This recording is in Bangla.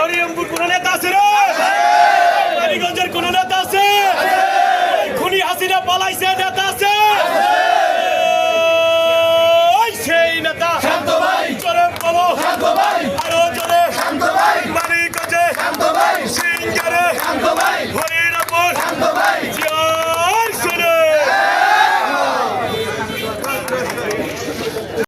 হরিরামপুর কোন নেতা আছে রে? মানিগঞ্জের কোন নেতা আছে? খুনি হাসিনা পালাইছে